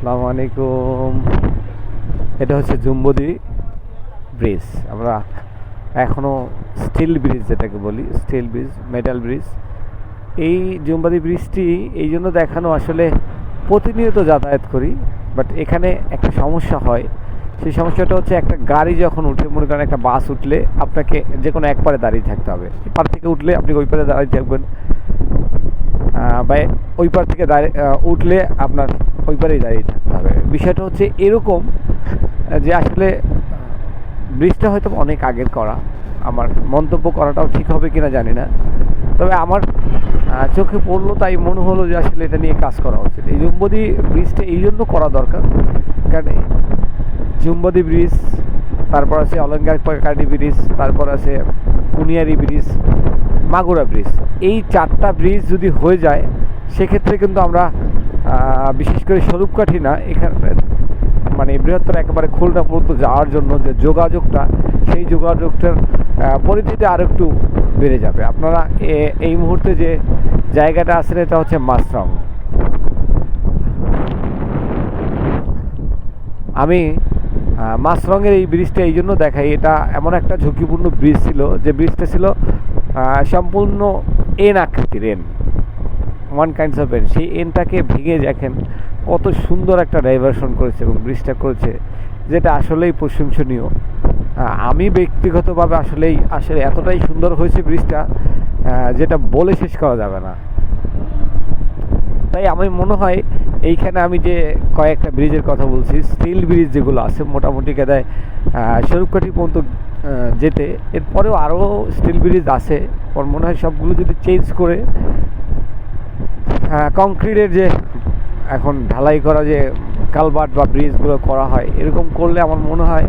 আসসালামু আলাইকুম। এটা হচ্ছে জুম্বদি ব্রিজ। আমরা এখনও স্টিল ব্রিজ যেটাকে বলি, স্টিল ব্রিজ মেটাল ব্রিজ। এই জুম্বাদি ব্রিজটি এই জন্য দেখানো আসলে প্রতিনিয়ত যাতায়াত করি বাট এখানে একটা সমস্যা হয়। সেই সমস্যাটা হচ্ছে একটা গাড়ি যখন উঠে, মনে করেন একটা বাস উঠলে আপনাকে যে কোনো এক পারে দাঁড়িয়ে থাকতে হবে। পার থেকে উঠলে আপনি ওই পারে দাঁড়িয়ে থাকবেন। বা ওই পার থেকে দাঁড়িয়ে উঠলে আপনার ওই পারেই দাঁড়িয়ে থাকতে হবে। বিষয়টা হচ্ছে এরকম যে আসলে ব্রিজটা হয়তো অনেক আগের করা। আমার মন্তব্য করাটাও ঠিক হবে কিনা জানি না। তবে আমার চোখে পড়ল তাই মনে হলো যে আসলে এটা নিয়ে কাজ করা উচিত। এই জুম্বদি ব্রিজটা এই জন্য করা দরকার। কারণ জুম্বদি ব্রিজ, তারপর আছে অলঙ্কার কার্ডি ব্রিজ, তারপর আছে কুনিয়ারি ব্রিজ, মাগুরা ব্রিজ। এই চারটা ব্রিজ যদি হয়ে যায় সেক্ষেত্রে কিন্তু আমরা বিশেষ করে স্বরূপকাঠি না এখানে মানে বৃহত্তর একেবারে খুলনা পর্যন্ত যাওয়ার জন্য যে যোগাযোগটা সেই যোগাযোগটার পরিধিটা আরও একটু বেড়ে যাবে। আপনারা এই মুহূর্তে যে জায়গাটা আছেন এটা হচ্ছে মাসরং আমি আহ, মাসরঙের এই ব্রিজটা এই জন্য দেখাই। এটা এমন একটা ঝুঁকিপূর্ণ ব্রিজ ছিল। যে ব্রিজটা ছিল সম্পূর্ণ এন আকৃতির N. One kinds of N সেই এনটাকে ভেঙে দেখেন কত সুন্দর একটা ডাইভারশন করেছে এবং ব্রিজটা করেছে, যেটা আসলেই প্রশংসনীয়। আমি ব্যক্তিগতভাবে আসলেই, আসলে এতটাই সুন্দর হয়েছে ব্রিজটা যেটা বলে শেষ করা যাবে না। তাই আমি মনে হয় এইখানে আমি যে কয়েকটা ব্রিজের কথা বলছি স্টিল ব্রিজ যেগুলো আছে, মোটামুটি কেদায় স্বরূপকাঠি পর্যন্ত যেতে। এরপরেও আরও স্টিল ব্রিজ আছে। ওর মনে হয় সবগুলো যদি চেঞ্জ করে কংক্রিটের যে এখন ঢালাই করা যে কালভার্ট বা ব্রিজগুলো করা হয়, এরকম করলে আমার মনে হয়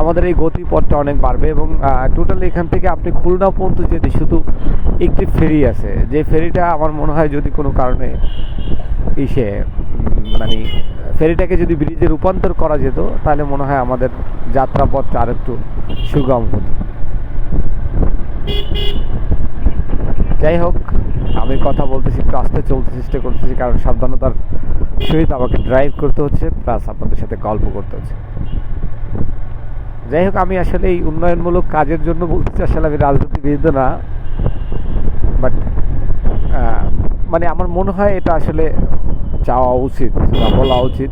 আমাদের এই গতিপথটা অনেক বাড়বে এবং টোটালি এখান থেকে আপনি খুলনা পর্যন্ত যেতে শুধু একটি ফেরি আছে। যে ফেরিটা আমার মনে হয় যদি কোনো কারণে ইসে মানে ফেরিটাকে যদি ব্রিজে রূপান্তর করা যেত, তাহলে মনে হয় আমাদের যাত্রাপথটা আর একটু সুগম হতো। যাই হোক, আমি কথা বলতেছি, একটু আস্তে চলতে চেষ্টা করতেছি, কারণ সাবধানতার সহিত আমাকে ড্রাইভ করতে হচ্ছে প্লাস আপনাদের সাথে গল্প করতে হচ্ছে। যাই হোক, আমি আসলে এই উন্নয়নমূলক কাজের জন্য বলতেছি, আসলে আমি রাজনীতিবিদ না বাট মানে আমার মনে হয় এটা আসলে চাওয়া উচিত বা বলা উচিত।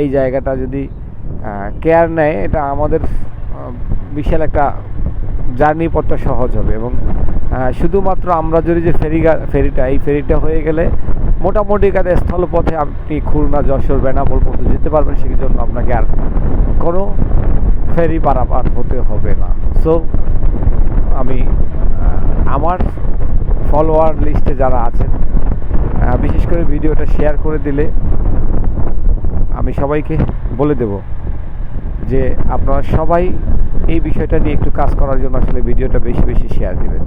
এই জায়গাটা যদি কেয়ার নেয়, এটা আমাদের বিশাল একটা জার্নি পথটা সহজ হবে। এবং শুধুমাত্র আমরা যদি যে ফেরি ফেরিটা, এই ফেরিটা হয়ে গেলে মোটামুটি কাদের স্থলপথে আপনি খুলনা, যশোর, বেনাপোল পর্যন্ত যেতে পারবেন সেই জন্য আপনাকে আর কোনো ফেরি পারাপার হতে হবে না। সো আমি আমার ফলোয়ার লিস্টে যারা আছেন ভিডিওটা শেয়ার করে দিলে আমি সবাইকে বলে দেব যে আপনারা সবাই এই বিষয়টা নিয়ে একটু কাজ করার জন্য আসলে ভিডিওটা বেশি বেশি শেয়ার দিবেন।